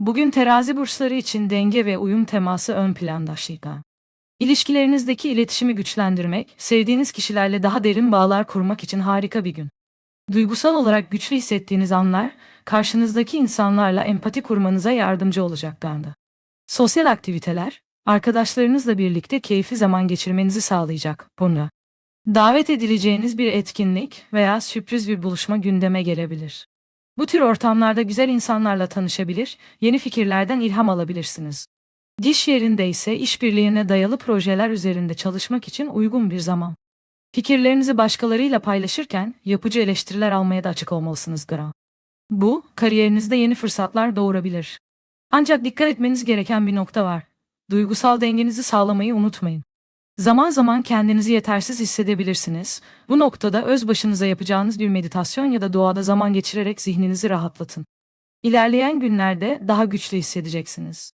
Bugün terazi burçları için denge ve uyum teması ön planda şika. İlişkilerinizdeki iletişimi güçlendirmek, sevdiğiniz kişilerle daha derin bağlar kurmak için harika bir gün. Duygusal olarak güçlü hissettiğiniz anlar, karşınızdaki insanlarla empati kurmanıza yardımcı olacaklardı. Sosyal aktiviteler, arkadaşlarınızla birlikte keyifli zaman geçirmenizi sağlayacak. Bunu. Davet edileceğiniz bir etkinlik veya sürpriz bir buluşma gündeme gelebilir. Bu tür ortamlarda güzel insanlarla tanışabilir, yeni fikirlerden ilham alabilirsiniz. İş yerinde ise işbirliğine dayalı projeler üzerinde çalışmak için uygun bir zaman. Fikirlerinizi başkalarıyla paylaşırken yapıcı eleştiriler almaya da açık olmalısınız Gra. Bu, kariyerinizde yeni fırsatlar doğurabilir. Ancak dikkat etmeniz gereken bir nokta var. Duygusal dengenizi sağlamayı unutmayın. Zaman zaman kendinizi yetersiz hissedebilirsiniz. Bu noktada öz başınıza yapacağınız bir meditasyon ya da doğada zaman geçirerek zihninizi rahatlatın. İlerleyen günlerde daha güçlü hissedeceksiniz.